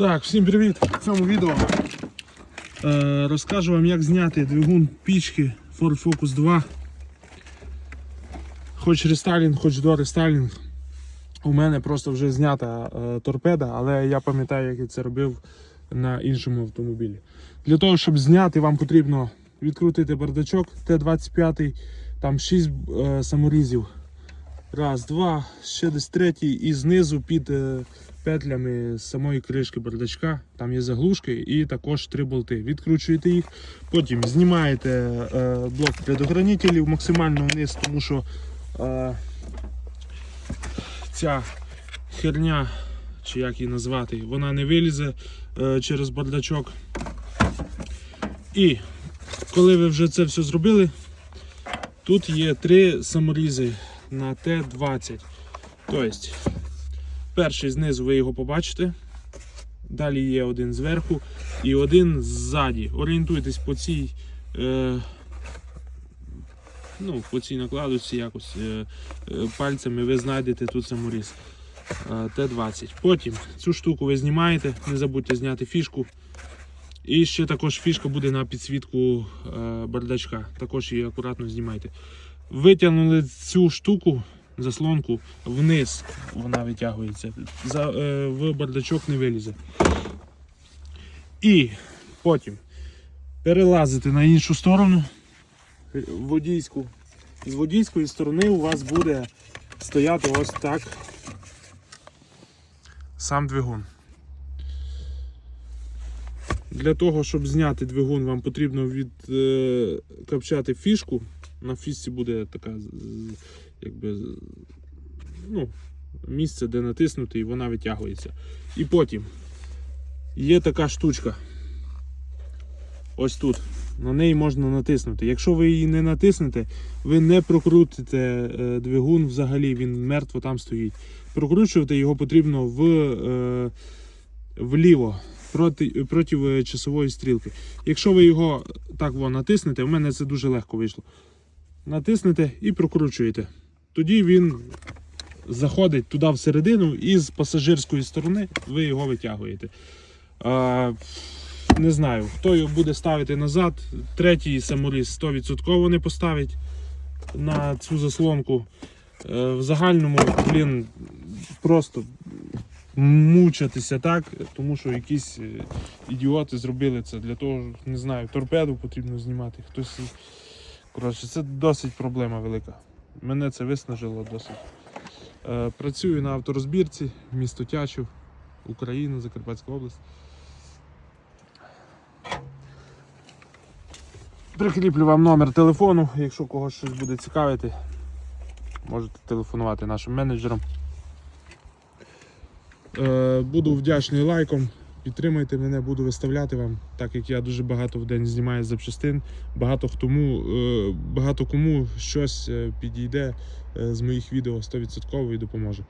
Так, всім привіт! В цьому відео е, розкажу вам, як зняти двигун пічки Ford Focus 2. Хоч рестайлінг, хоч до рестайлінг. У мене просто вже знята е, торпеда, але я пам'ятаю, як я це робив на іншому автомобілі. Для того, щоб зняти, вам потрібно відкрутити бардачок Т-25, там 6 е, саморізів. Раз, два, ще десь третій і знизу під е, петлями самої кришки бардачка. Там є заглушки і також три болти. Відкручуєте їх, потім знімаєте е, блок предохранителів максимально вниз, тому що е, ця херня, чи як її назвати, вона не вилізе через бардачок. І коли ви вже це все зробили, тут є три саморізи на Т-20. Тобто, перший знизу ви його побачите. Далі є один зверху і один ззаді. Орієнтуйтесь по цій, е, ну, по цій накладочці якось е, е, пальцями ви знайдете тут саморіз е, Т-20. Потім цю штуку ви знімаєте, не забудьте зняти фішку. І ще також фішка буде на підсвітку е, бардачка. Також її акуратно знімайте. Витягнули цю штуку, заслонку вниз, вона витягується. За, е, в бардачок не вилізе. І потім перелазите на іншу сторону, водійську. З водійської сторони у вас буде стояти ось так сам двигун. Для того, щоб зняти двигун, вам потрібно відкапчати фішку. На фішці буде така якби, ну, місце, де натиснути, і вона витягується. І потім є така штучка. Ось тут. На неї можна натиснути. Якщо ви її не натиснете, ви не прокрутите е, двигун взагалі, він мертво там стоїть. Прокручувати його потрібно в, е, вліво проти, проти е, часової стрілки. Якщо ви його так во, натиснете, в мене це дуже легко вийшло. Натиснете і прокручуєте. Тоді він заходить туди всередину і з пасажирської сторони ви його витягуєте. А, не знаю, хто його буде ставити назад. Третій саморіз 100% не поставить на цю заслонку. Е, В загальному, блін, просто мучатися так, тому що якісь е, ідіоти зробили це для того, не знаю, торпеду потрібно знімати. Хтось. Коротше, це досить проблема велика. Мене це виснажило досить. Е, працюю на авторозбірці, місто Тячів, Україна, Закарпатська область. Прикріплю вам номер телефону, якщо когось щось буде цікавити, можете телефонувати нашим менеджерам. Е, буду вдячний лайком. Підтримайте мене, буду виставляти вам, так як я дуже багато в день знімаю запчастин. Багато тому, е, багато кому щось е, підійде е, з моїх відео 100% і допоможе.